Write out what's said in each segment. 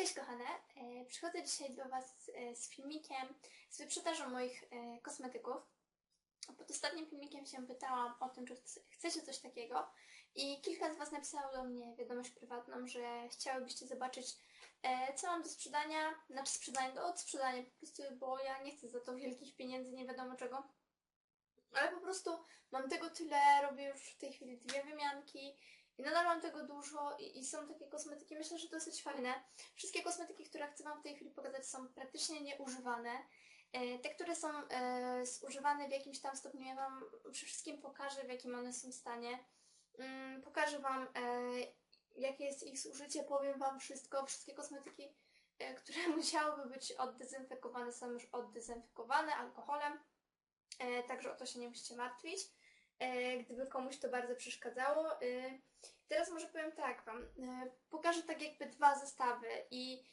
Cześć kochane, E, przychodzę dzisiaj do Was e, z filmikiem z wyprzedażą moich e, kosmetyków. Pod ostatnim filmikiem się pytałam o tym, czy chce- chcecie coś takiego i kilka z Was napisało do mnie wiadomość prywatną, że chciałybyście zobaczyć co mam do sprzedania, znaczy sprzedania do odsprzedania po prostu, bo ja nie chcę za to wielkich pieniędzy, nie wiadomo czego. Ale po prostu mam tego tyle, robię już w tej chwili dwie wymianki i nadal mam tego dużo i, i są takie kosmetyki, myślę, że dosyć fajne. Wszystkie kosmetyki, które chcę Wam w tej chwili pokazać są praktycznie nieużywane. E, Te, które są e, zużywane w jakimś tam stopniu, ja Wam przy wszystkim pokażę, w jakim one są stanie. Mm, pokażę Wam, e, jakie jest ich zużycie, powiem Wam wszystko, wszystkie kosmetyki, e, które musiałyby być oddezynfekowane, są już oddezynfekowane alkoholem, e, także o to się nie musicie martwić, e, gdyby komuś to bardzo przeszkadzało. E, Teraz może powiem tak Wam. E, pokażę tak jakby dwa zestawy i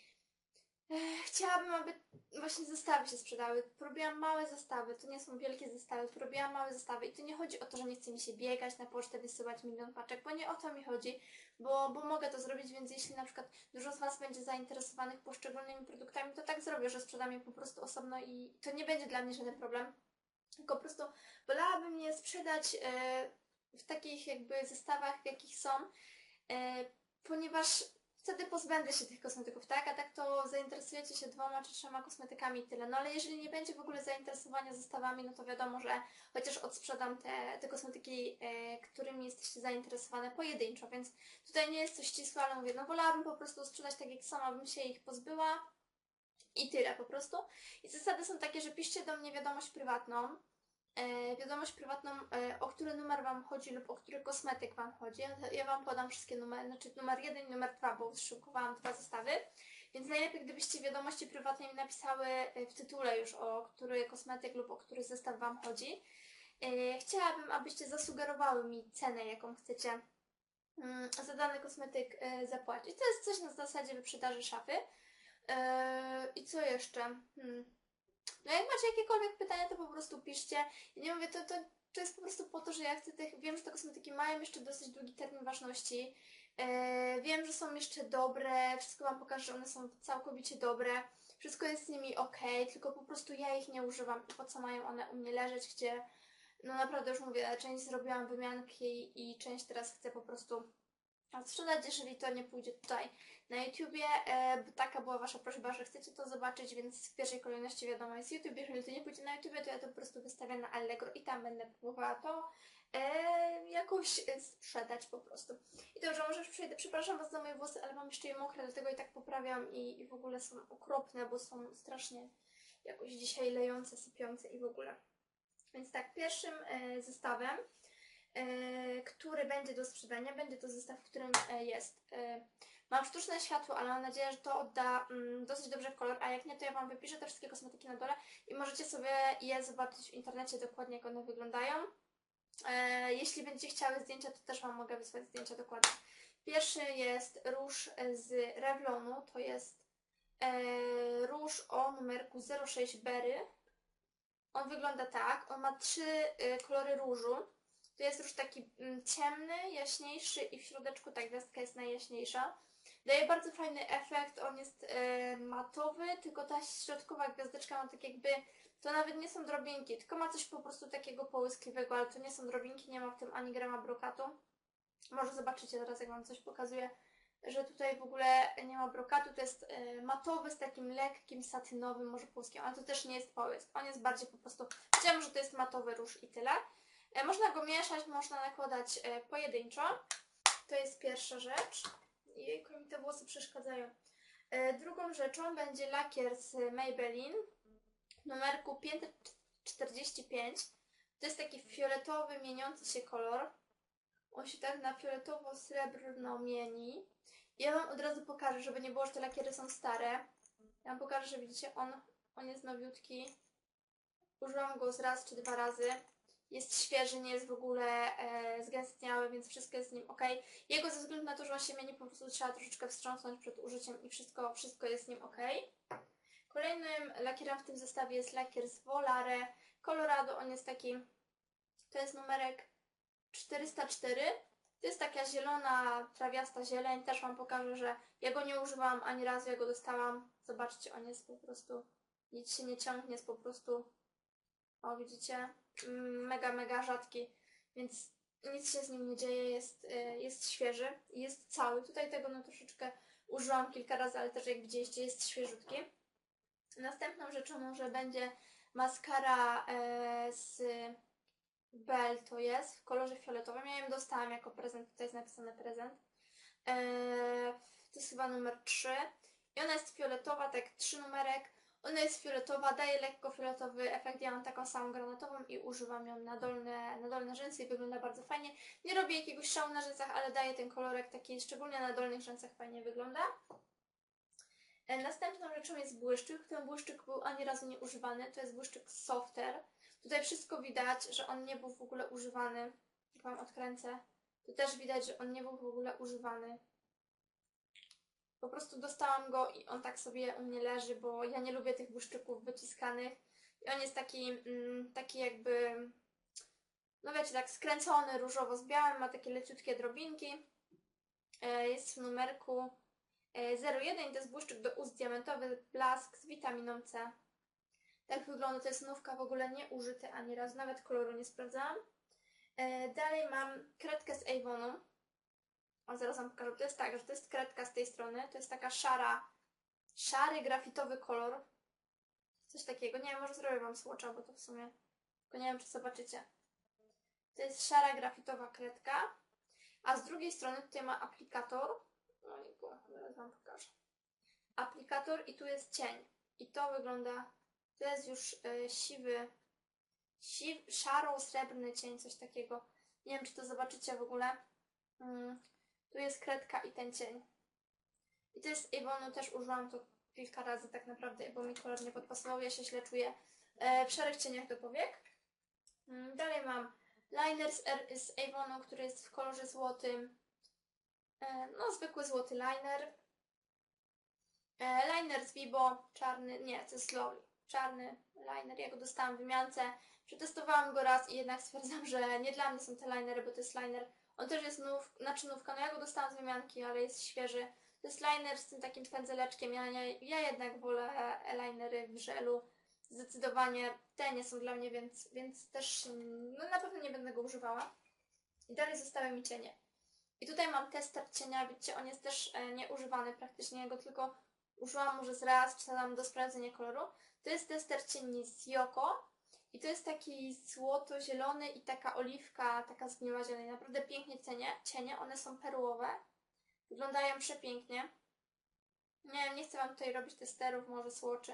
e, chciałabym, aby właśnie zestawy się sprzedały. Porobiłam małe zestawy, to nie są wielkie zestawy, porobiłam małe zestawy i to nie chodzi o to, że nie chce mi się biegać na pocztę, wysyłać milion paczek, bo nie o to mi chodzi, bo, bo mogę to zrobić, więc jeśli na przykład dużo z Was będzie zainteresowanych poszczególnymi produktami, to tak zrobię, że sprzedam je po prostu osobno i to nie będzie dla mnie żaden problem. Tylko po prostu wolałabym je sprzedać e, w takich jakby zestawach, w jakich są, e, ponieważ wtedy pozbędę się tych kosmetyków, tak? A tak to zainteresujecie się dwoma czy trzema kosmetykami i tyle. No ale jeżeli nie będzie w ogóle zainteresowania zestawami, no to wiadomo, że chociaż odsprzedam te, te kosmetyki, e, którymi jesteście zainteresowane pojedynczo, więc tutaj nie jest coś ścisłe, ale mówię, no wolałabym po prostu sprzedać tak jak sama bym się ich pozbyła i tyle po prostu. I zasady są takie, że piszcie do mnie wiadomość prywatną, wiadomość prywatną, e, o który numer Wam chodzi lub o który kosmetyk Wam chodzi. Ja, Wam podam wszystkie numery, znaczy numer jeden i numer dwa, bo szykowałam dwa zestawy. Więc najlepiej, gdybyście wiadomości prywatnej napisały e, w tytule już, o który kosmetyk lub o który zestaw Wam chodzi. E, chciałabym, abyście zasugerowały mi cenę, jaką chcecie mm, za dany kosmetyk e, zapłacić. To jest coś na zasadzie wyprzedaży szafy. E, I co jeszcze? Hmm. No jak macie jakiekolwiek pytania, to po prostu piszcie. Ja nie mówię, to, to, to jest po prostu po to, że ja chcę tych, wiem, że te kosmetyki mają jeszcze dosyć długi termin ważności. E, wiem, że są jeszcze dobre, wszystko Wam pokażę, że one są całkowicie dobre. Wszystko jest z nimi ok, tylko po prostu ja ich nie używam i po co mają one u mnie leżeć, gdzie no naprawdę już mówię, część zrobiłam wymianki i część teraz chcę po prostu sprzedać, jeżeli to nie pójdzie tutaj na YouTubie, e, bo taka była Wasza prośba, że chcecie to zobaczyć, więc w pierwszej kolejności wiadomo jest YouTube. Jeżeli to nie pójdzie na YouTubie, to ja to po prostu wystawię na Allegro i tam będę próbowała to e, jakoś e, sprzedać po prostu. I dobrze, może już przejdę. Przepraszam Was za moje włosy, ale mam jeszcze je mokre, dlatego i tak poprawiam i, i w ogóle są okropne, bo są strasznie jakoś dzisiaj lejące, sypiące i w ogóle. Więc tak, pierwszym e, zestawem, który będzie do sprzedania, będzie to zestaw, w którym e, jest. E, mam sztuczne światło, ale mam nadzieję, że to odda mm, dosyć dobrze kolor, a jak nie, to ja Wam wypiszę te wszystkie kosmetyki na dole i możecie sobie je zobaczyć w internecie dokładnie, jak one wyglądają. E, jeśli będziecie chciały zdjęcia, to też Wam mogę wysłać zdjęcia dokładnie. Pierwszy jest róż z Revlonu, to jest e, róż o numerku 06 Berry. On wygląda tak, on ma trzy kolory różu. To jest róż taki mm, ciemny, jaśniejszy i w środeczku ta gwiazdka jest najjaśniejsza. Daje bardzo fajny efekt, on jest e, matowy, tylko ta środkowa gwiazdeczka ma tak jakby, to nawet nie są drobinki, tylko ma coś po prostu takiego połyskliwego, ale to nie są drobinki, nie ma w tym ani grama brokatu. Może zobaczycie teraz, jak Wam coś pokazuję, że tutaj w ogóle nie ma brokatu, to jest e, matowy z takim lekkim, satynowym, może płuskiem, ale to też nie jest połysk. On jest bardziej po prostu, powiedziałam, że to jest matowy róż i tyle. E, można go mieszać, można nakładać e, pojedynczo. To jest pierwsza rzecz. Jejku, mi te włosy przeszkadzają. E, drugą rzeczą będzie lakier z Maybelline numerku 545. To jest taki fioletowy, mieniący się kolor. On się tak na fioletowo-srebrno mieni. Ja Wam od razu pokażę, żeby nie było, że te lakiery są stare. Ja Wam pokażę, że widzicie, on, on jest nowiutki. Użyłam go z raz czy dwa razy. Jest świeży, nie jest w ogóle e, zgęstniały, więc wszystko jest z nim ok. Jego ze względu na to, że on się po prostu trzeba troszeczkę wstrząsnąć przed użyciem i wszystko, wszystko jest z nim ok. Kolejnym lakierem w tym zestawie jest lakier z Volare Colorado. On jest taki, to jest numerek 404. To jest taka zielona, trawiasta zieleń. Też Wam pokażę, że ja go nie używałam ani razu, ja go dostałam. Zobaczcie, on jest po prostu, nic się nie ciągnie, jest po prostu, o widzicie, mega, mega rzadki, więc nic się z nim nie dzieje, jest, y, jest świeży jest cały. Tutaj tego no troszeczkę użyłam kilka razy, ale też jak widzieliście jest świeżutki. Następną rzeczą może będzie maskara e, z Bell to jest w kolorze fioletowym. Ja ją dostałam jako prezent, tutaj jest napisane prezent. E, to jest chyba numer 3. I ona jest fioletowa, tak 3 numerek. Ona jest fioletowa, daje lekko fioletowy efekt. Ja mam taką samą granatową i używam ją na dolne, na dolne rzęsy i wygląda bardzo fajnie. Nie robię jakiegoś szału na rzęsach, ale daje ten kolorek taki, szczególnie na dolnych rzęsach fajnie wygląda. E, Następną rzeczą jest błyszczyk. Ten błyszczyk był ani razu nie używany. To jest błyszczyk Softer. Tutaj wszystko widać, że on nie był w ogóle używany. Jak Wam odkręcę, to też widać, że on nie był w ogóle używany. Po prostu dostałam go i on tak sobie u mnie leży, bo ja nie lubię tych błyszczyków wyciskanych. I on jest taki, mm, taki jakby, no wiecie, tak skręcony różowo z białym, ma takie leciutkie drobinki. E, Jest w numerku e, 01, to jest błyszczyk do ust diamentowy, blask z witaminą C. Tak wygląda, to jest nówka w ogóle nie użyty ani razu, nawet koloru nie sprawdzałam. E, Dalej mam kredkę z Avonu. O, zaraz wam pokażę. To jest tak, że to jest kredka z tej strony. To jest taka szara, szary grafitowy kolor. Coś takiego. Nie wiem, może zrobię wam słocza, bo to w sumie... Tylko nie wiem, czy zobaczycie. To jest szara grafitowa kredka. A z drugiej strony tutaj ma aplikator. Ojku, zaraz wam pokażę. Aplikator i tu jest cień. I to wygląda... To jest już e, siwy, siw, szaro-srebrny cień, coś takiego. Nie wiem, czy to zobaczycie w ogóle. Mm. Tu jest kredka i ten cień. I to jest Avonu, też użyłam to kilka razy tak naprawdę, bo mi kolor nie podpasował. Ja się źle czuję e, w szarych cieniach do powiek. Mm, Dalej mam liner z, R- z Avonu, który jest w kolorze złotym. E, no, zwykły złoty liner. E, liner z Vibo, czarny, nie, to jest Loli. Czarny liner, ja go dostałam w wymiance. Przetestowałam go raz i jednak stwierdzam, że nie dla mnie są te linery, bo to jest liner on też jest nów, znaczy nówka, no ja go dostałam z wymianki, ale jest świeży. To jest liner z tym takim pędzeleczkiem. Ja, ja, jednak wolę linery w żelu. Zdecydowanie te nie są dla mnie, więc, więc też no na pewno nie będę go używała. I dalej zostały mi cienie. I tutaj mam tester cienia, widzicie, on jest też e, nieużywany praktycznie, go tylko użyłam może z raz, czy tam do sprawdzenia koloru. To jest tester cieni z Yoko. I to jest taki złoto-zielony i taka oliwka, taka zgniła zieleń. Naprawdę pięknie cienie, cienie. One są perłowe. Wyglądają przepięknie. Nie wiem, nie chcę Wam tutaj robić testerów, może słoczy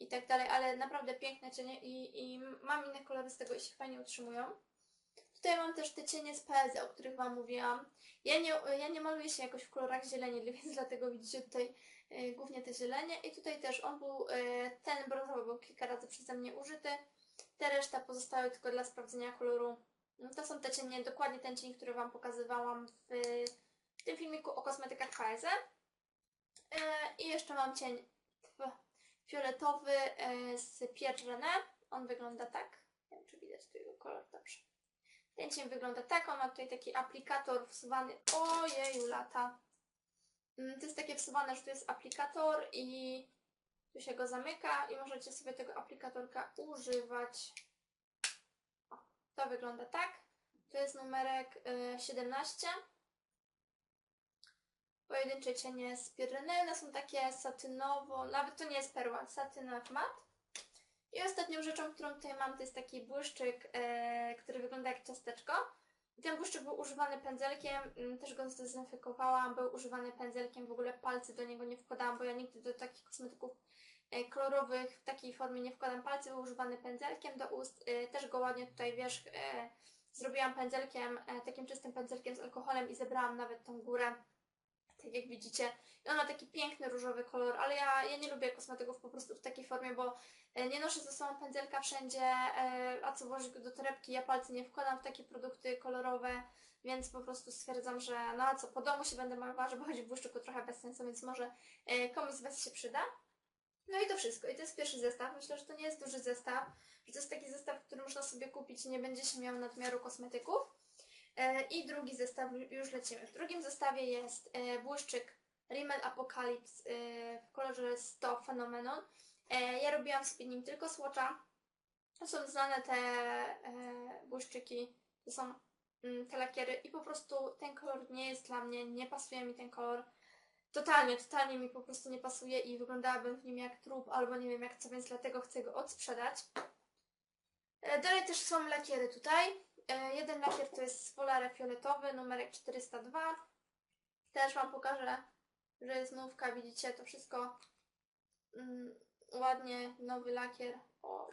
i tak dalej, ale naprawdę piękne cienie i, i mam inne kolory z tego i się fajnie utrzymują. Tutaj mam też te cienie z PLZ, o których Wam mówiłam. Ja nie, ja nie maluję się jakoś w kolorach zieleni, więc dlatego widzicie tutaj e, głównie te zielenie. I tutaj też on był, e, ten brązowy był kilka razy przeze mnie użyty. Te reszta pozostały tylko dla sprawdzenia koloru. No to są te cienie, dokładnie ten cień, który Wam pokazywałam w, w tym filmiku o kosmetykach KZ. E, I jeszcze mam cień fioletowy e, z Pierre René. On wygląda tak. Nie wiem, czy widać tu jego kolor dobrze. Ten cień wygląda tak. On ma tutaj taki aplikator wsuwany. Ojeju, lata. Mm, To jest takie wsuwane, że tu jest aplikator i tu się go zamyka i możecie sobie tego aplikatorka używać. O, to wygląda tak. To jest numerek y, 17. Pojedyncze cienie z Pyreneum. One są takie satynowo, nawet to nie jest perła, satynow mat. I ostatnią rzeczą, którą tutaj mam, to jest taki błyszczyk, e, który wygląda jak ciasteczko. Ten błyszczyk był używany pędzelkiem, mm, też go zdezynfekowałam, był używany pędzelkiem, w ogóle palcy do niego nie wkładałam, bo ja nigdy do takich kosmetyków e, kolorowych w takiej formie nie wkładam. Palcy, był używany pędzelkiem do ust, e, też go ładnie tutaj wierzch e, zrobiłam pędzelkiem, takim czystym pędzelkiem z alkoholem i zebrałam nawet tą górę, tak jak widzicie. I on ma taki piękny różowy kolor, ale ja, ja nie lubię kosmetyków po prostu w takiej formie, bo e, nie noszę ze sobą pędzelka wszędzie, e, a co włożyć do torebki, ja palcy nie wkładam w takie produkty kolorowe, więc po prostu stwierdzam, że no a co, po domu się będę malowała, żeby chodzić w błyszczyku trochę bez sensu, więc może e, komuś z Was się przyda. No i to wszystko. I to jest pierwszy zestaw. Myślę, że to nie jest duży zestaw, że to jest taki zestaw, który można sobie kupić i nie będzie się miał nadmiaru kosmetyków. E, I drugi zestaw, już lecimy. W drugim zestawie jest e, błyszczyk Rimmel Apocalypse e, w kolorze 100 Phenomenon. Ja robiłam sobie nim tylko swatcha. To są znane te błyszczyki, to są mm, te lakiery i po prostu ten kolor nie jest dla mnie, nie pasuje mi ten kolor. Totalnie, totalnie mi po prostu nie pasuje i wyglądałabym w nim jak trup albo nie wiem jak co, więc dlatego chcę go odsprzedać. Dalej też są lakiery tutaj. E, Jeden lakier to jest Volare fioletowy, numerek 402. Też Wam pokażę, że jest nówka, widzicie to wszystko mm, ładnie, nowy lakier. O.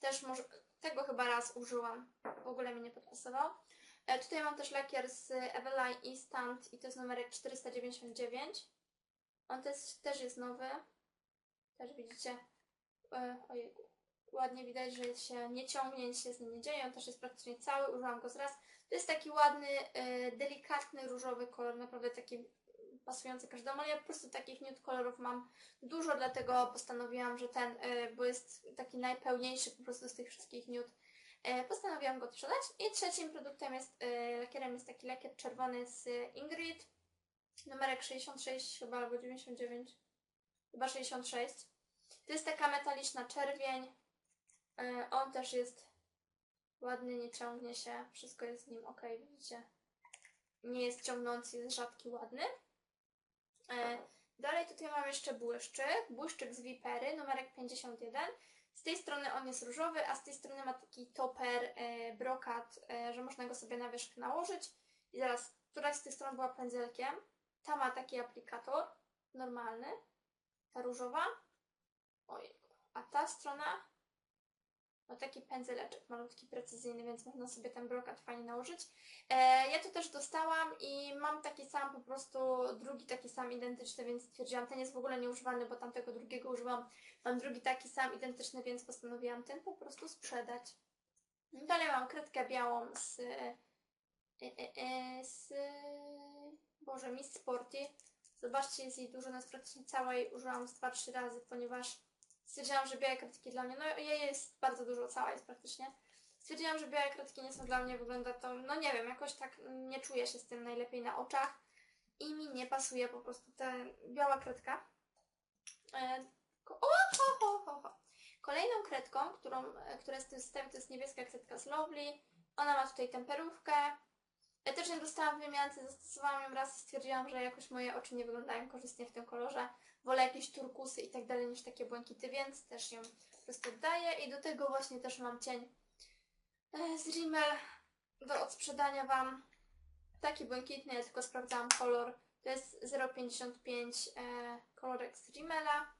Też może, tego chyba raz użyłam, w ogóle mi nie podpasował. E, tutaj mam też lakier z Eveline Instant i to jest numerek 499. On też, też jest nowy. Też widzicie. E, ojejku. Ładnie widać, że się nie ciągnie, nic się z nim nie dzieje. On też jest praktycznie cały, użyłam go z. To jest taki ładny, e, delikatny, różowy kolor, naprawdę taki pasujący każdemu, ale ja po prostu takich nude kolorów mam dużo, dlatego postanowiłam, że ten, e, bo jest taki najpełniejszy po prostu z tych wszystkich nude, e, postanowiłam go sprzedać. I trzecim produktem jest, lakierem jest taki lakier czerwony z Ingrid, numerek 66 chyba, albo 99, chyba 66. To jest taka metaliczna czerwień, On też jest ładny, nie ciągnie się, wszystko jest z nim ok, widzicie. Nie jest ciągnący, jest rzadki, ładny. E, Dalej tutaj mam jeszcze błyszczyk, błyszczyk z Vipery, numerek 51. Z tej strony on jest różowy, a z tej strony ma taki toper, e, brokat, e, że można go sobie na wierzch nałożyć. I zaraz, któraś z tych stron była pędzelkiem. Ta ma taki aplikator, normalny, ta różowa. Ojejku. A ta strona no taki pędzeleczek malutki, precyzyjny, więc można sobie ten brokat fajnie nałożyć. E, ja to też dostałam i mam taki sam, po prostu drugi taki sam identyczny, więc stwierdziłam, ten jest w ogóle nieużywany, bo tamtego drugiego użyłam. Mam drugi taki sam identyczny, więc postanowiłam ten po prostu sprzedać. Dalej mam kredkę białą z... E, e, e, z... Boże, Miss Sporty. Zobaczcie, jest jej dużo, nas praktycznie całej użyłam z 2-3 razy, ponieważ stwierdziłam, że białe kredki dla mnie, no jej jest bardzo dużo, cała jest praktycznie. Stwierdziłam, że białe kredki nie są dla mnie, wygląda to, no nie wiem, jakoś tak nie czuję się z tym najlepiej na oczach i mi nie pasuje po prostu ta biała kredka. E, o, ho, ho, ho, ho. Kolejną kredką, którą, e, która jest w tym systemie, to jest niebieska kredka z Lovely. Ona ma tutaj temperówkę. Ja dostałam w wymiance, zastosowałam ją raz i stwierdziłam, że jakoś moje oczy nie wyglądają korzystnie w tym kolorze. Wolę jakieś turkusy i tak dalej niż takie błękity, więc też ją po prostu oddaję. I do tego właśnie też mam cień e, z Rimmel do odsprzedania Wam. Taki błękitny, ja tylko sprawdzałam kolor. To jest 0,55 e, kolorek z Rimmela.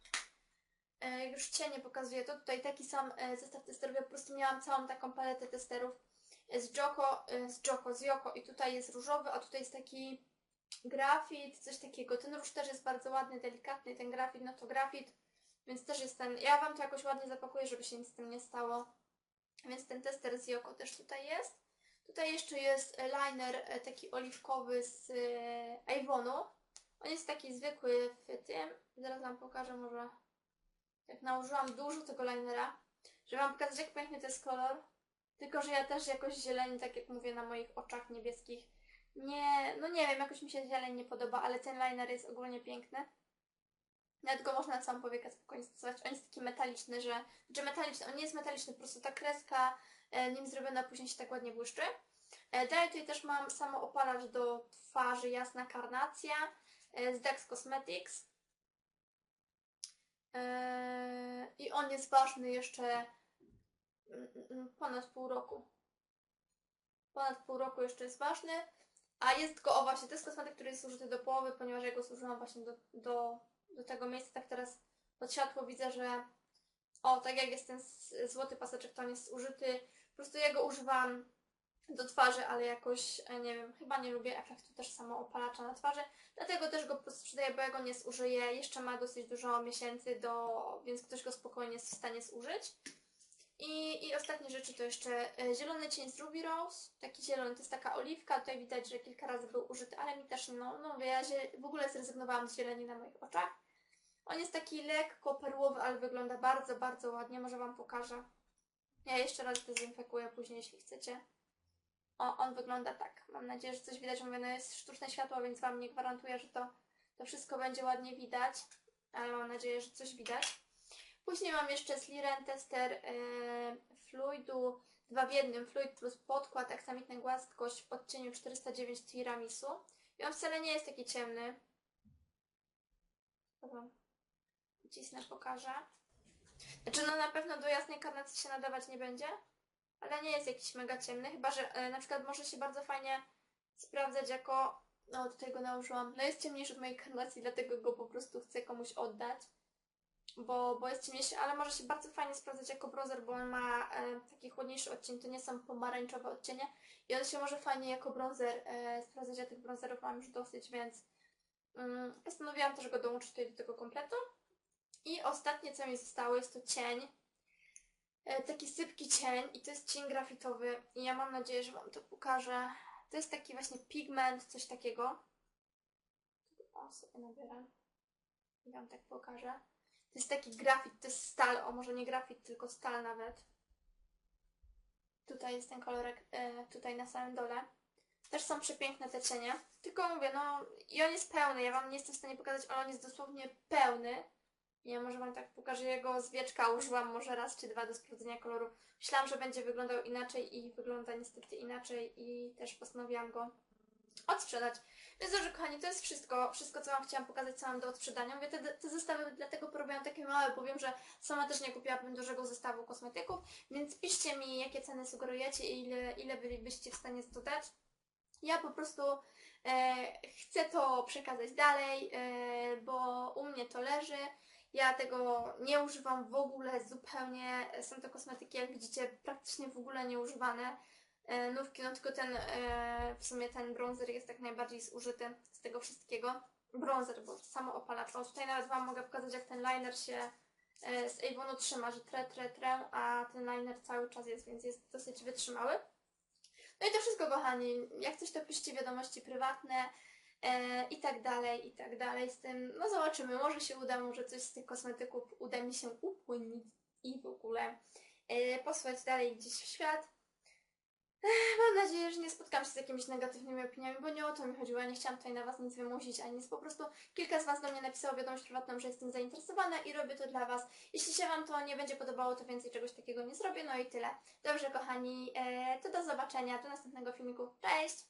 E, już cienie pokazuję to. Tutaj taki sam zestaw testerów. Ja po prostu miałam całą taką paletę testerów z Joko, e, z Joko, z Joko i tutaj jest różowy, a tutaj jest taki grafit, coś takiego. Ten róż też jest bardzo ładny, delikatny, ten grafit, no to grafit, więc też jest ten, ja Wam to jakoś ładnie zapakuję, żeby się nic z tym nie stało. Więc ten tester z Joko też tutaj jest. Tutaj jeszcze jest liner e, taki oliwkowy z e, Avonu. On jest taki zwykły w tym. Zaraz Wam pokażę może, jak nałożyłam dużo tego linera, żeby Wam pokazać jak piękny to jest kolor. Tylko, że ja też jakoś zieleni, tak jak mówię, na moich oczach niebieskich nie, no nie wiem, jakoś mi się zieleń nie podoba, ale ten liner jest ogólnie piękny. Nawet go można na całą powiekę spokojnie stosować. On jest taki metaliczny, że... Znaczy metaliczny, on nie jest metaliczny, po prostu ta kreska e, nim zrobiona później się tak ładnie błyszczy. E, dalej tutaj też mam samoopalacz do twarzy Jasna Karnacja e, z Dex Cosmetics. E, I on jest ważny jeszcze ponad pół roku. Ponad pół roku jeszcze jest ważny. A jest go, o właśnie, to jest kosmetyk, który jest użyty do połowy, ponieważ ja go zużyłam właśnie do, do, do tego miejsca. Tak teraz pod światło widzę, że o, tak jak jest ten złoty paseczek, to on jest użyty. Po prostu ja go używam do twarzy, ale jakoś, e, nie wiem, chyba nie lubię efektu też samoopalacza na twarzy. Dlatego też go sprzedaję, bo ja go nie zużyję. Jeszcze ma dosyć dużo miesięcy, do, więc ktoś go spokojnie jest w stanie zużyć. I, I ostatnie rzeczy to jeszcze e, zielony cień z Ruby Rose. Taki zielony, to jest taka oliwka. Tutaj widać, że kilka razy był użyty, ale mi też, no, no ja w ogóle zrezygnowałam z zieleni na moich oczach. On jest taki lekko perłowy, ale wygląda bardzo, bardzo ładnie. Może Wam pokażę. Ja jeszcze raz dezynfekuję później, jeśli chcecie. O, on wygląda tak. Mam nadzieję, że coś widać. Mówię, no jest sztuczne światło, więc Wam nie gwarantuję, że to, to wszystko będzie ładnie widać, ale mam nadzieję, że coś widać. Później mam jeszcze Sliren Tester e, Fluidu 2 w 1, Fluid plus podkład, aksamitna gładkość w odcieniu 409 Tiramisu. I on wcale nie jest taki ciemny. Dobra. Cisnę, pokażę. Znaczy, no na pewno do jasnej karnacji się nadawać nie będzie, ale nie jest jakiś mega ciemny, chyba że e, na przykład może się bardzo fajnie sprawdzać jako. No, tutaj go nałożyłam. No jest ciemniejszy od mojej karnacji, dlatego go po prostu chcę komuś oddać. Bo, bo jest ciemniejszy, ale może się bardzo fajnie sprawdzać jako brązer, bo on ma e, taki chłodniejszy odcień, to nie są pomarańczowe odcienie i on się może fajnie jako brązer e, sprawdzać, ja tych brązerów mam już dosyć, więc mm, postanowiłam też go dołączyć tutaj do tego kompletu. I ostatnie, co mi zostało, jest to cień. E, taki sypki cień i to jest cień grafitowy i ja mam nadzieję, że Wam to pokażę. To jest taki właśnie pigment, coś takiego. O, sobie nabieram. I Wam tak pokażę. To jest taki grafit, to jest stal, o może nie grafit, tylko stal nawet. Tutaj jest ten kolorek, e, tutaj na samym dole. Też są przepiękne te cienie. Tylko mówię, no i on jest pełny, ja Wam nie jestem w stanie pokazać, ale on jest dosłownie pełny. Ja może Wam tak pokażę jego z wieczka, użyłam może raz czy dwa do sprawdzenia koloru. Myślałam, że będzie wyglądał inaczej i wygląda niestety inaczej i też postanowiłam go odsprzedać. Więc dobrze, kochani, to jest wszystko, wszystko co Wam chciałam pokazać, co mam do odsprzedania. Mówię, te, te zestawy dlatego porobiłam takie małe, bo wiem, że sama też nie kupiłabym dużego zestawu kosmetyków, więc piszcie mi, jakie ceny sugerujecie i ile, ile bylibyście w stanie dodać. Ja po prostu e, chcę to przekazać dalej, e, bo u mnie to leży. Ja tego nie używam w ogóle zupełnie. Są to kosmetyki, jak widzicie, praktycznie w ogóle nieużywane. E, nówki, no tylko ten, e, w sumie ten bronzer jest tak najbardziej zużyty z tego wszystkiego. Bronzer, bo samo opalacz. O, tutaj nawet Wam mogę pokazać, jak ten liner się e, z Avonu trzyma, że tre, tre, tre, a ten liner cały czas jest, więc jest dosyć wytrzymały. No i to wszystko, kochani. Jak coś, to piszcie wiadomości prywatne e, i tak dalej, i tak dalej z tym. No zobaczymy, może się uda, może coś z tych kosmetyków uda mi się upłynnić i w ogóle e, posłać dalej gdzieś w świat. Mam nadzieję, że nie spotkam się z jakimiś negatywnymi opiniami, bo nie o to mi chodziło. Ja nie chciałam tutaj na Was nic wymusić, ani nic. Po prostu kilka z Was do mnie napisało wiadomość prywatną, że jestem zainteresowana i robię to dla Was. Jeśli się Wam to nie będzie podobało, to więcej czegoś takiego nie zrobię. No i tyle. Dobrze, kochani, e, to do zobaczenia, do następnego filmiku. Cześć!